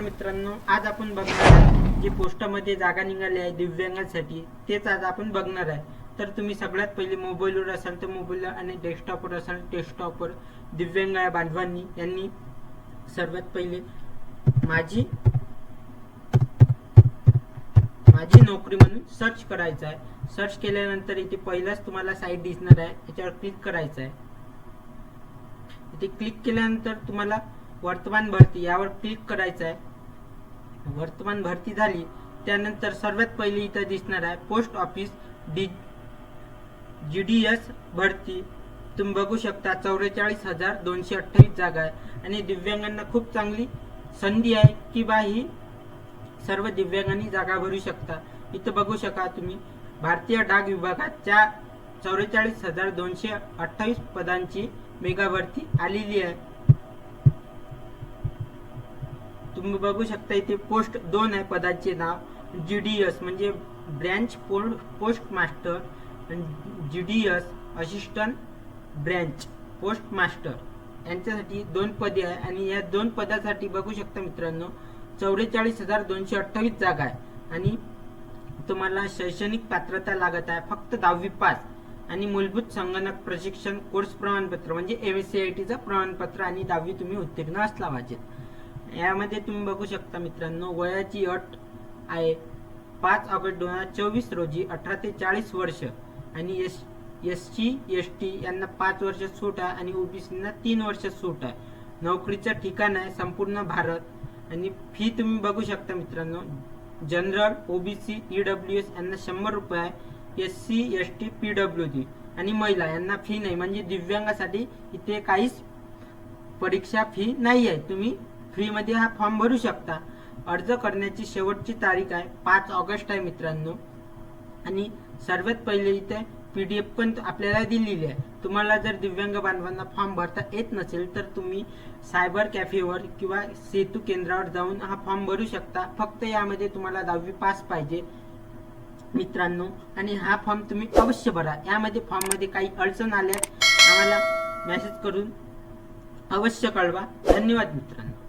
मित्रांनो आज आपण बघणार आहे जी पोस्टामध्ये जागा निघाली आहे दिव्यांगांसाठी. तेच आज आपण बघणार आहे. तर तुम्ही सगळ्यात पहिले मोबाईलवर असाल तर मोबाईलवर आणि डेस्कटॉपवर असाल डेस्कटॉपवर दिव्यांग या बांधवांनी यांनी सर्वात पहिले माझी माझी नोकरी म्हणून सर्च करायचं आहे. सर्च केल्यानंतर इथे पहिलाच तुम्हाला साईट दिसणार आहे. याच्यावर क्लिक करायचं आहे. इथे क्लिक केल्यानंतर तुम्हाला वर्तमान भरती यावर क्लिक करायचं आहे. वर्तमान भरती झाली त्यानंतर सर्वात पहिली इथं दिसणार आहे post office D G D S भरती. तुम्ही बघू शकता चौवेचाळीस हजार दोनशे अठ्ठावीस जागा आहे. आणि दिव्यांगांना खूप चांगली संधी आहे की बा ही सर्व दिव्यांगांनी जागा भरू शकता. इथं बघू शका तुम्ही भारतीय डाक विभागाच्या चौवेचाळीस हजार दोनशे अठ्ठावीस पदांची मेगा भरती आलेली आहे. तुम्ही बघू शकता इथे पोस्ट दोन आहे पदाचे नाव. जी डी एस म्हणजे branch post master G D S assistant branch post master यांच्यासाठी दोन पदे आहे आणि या दोन पदासाठी बघू शकता मित्रांनो चौवेचाळीस हजार दोनशे अठ्ठावीस जागा आहे. आणि तुम्हाला शैक्षणिक पात्रता लागत आहे फक्त दहावी पास. आणि मूलभूत संगणक प्रशिक्षण कोर्स प्रमाणपत्र म्हणजे एम एस सी आय टीचं प्रमाणपत्र आणि दहावी तुम्ही उत्तीर्ण असला पाहिजे. यामध्ये तुम्ही बघू शकता मित्रांनो वयाची अट आहे पाच ऑगस्ट दोन हजार चोवीस रोजी अठरा ते चाळीस वर्ष. आणि S S C S T यांना पाच वर्ष सूट आहे आणि ओबीसींना तीन वर्ष सूट आहे. नोकरीचं ठिकाण आहे संपूर्ण भारत. आणि फी तुम्ही बघू शकता मित्रांनो जनरल ओबीसी ईडब्ल्यू एस यांना शंभर रुपये आहे. S C S T P W D आणि महिला यांना फी नाही. म्हणजे दिव्यांगासाठी इथे काहीच परीक्षा फी नाही आहे तुम्ही फ्रीमध्ये हा फॉर्म भरू शकता. अर्ज करण्याची शेवटची तारीख आहे पाच ऑगस्ट आहे मित्रांनो. आणि सर्वात पहिले इथे पी डी एफ पण आपल्याला दिलेली आहे. तुम्हाला जर दिव्यांग बांधवांना फॉर्म भरता येत नसेल तर तुम्ही सायबर कॅफेवर किंवा सेतू केंद्रावर जाऊन हा फॉर्म भरू शकता. फक्त यामध्ये तुम्हाला दहावी पास पाहिजे मित्रांनो. आणि हा फॉर्म तुम्ही अवश्य भरा. यामध्ये फॉर्ममध्ये काही अडचण आल्या आम्हाला मेसेज करून अवश्य कळवा. धन्यवाद मित्रांनो.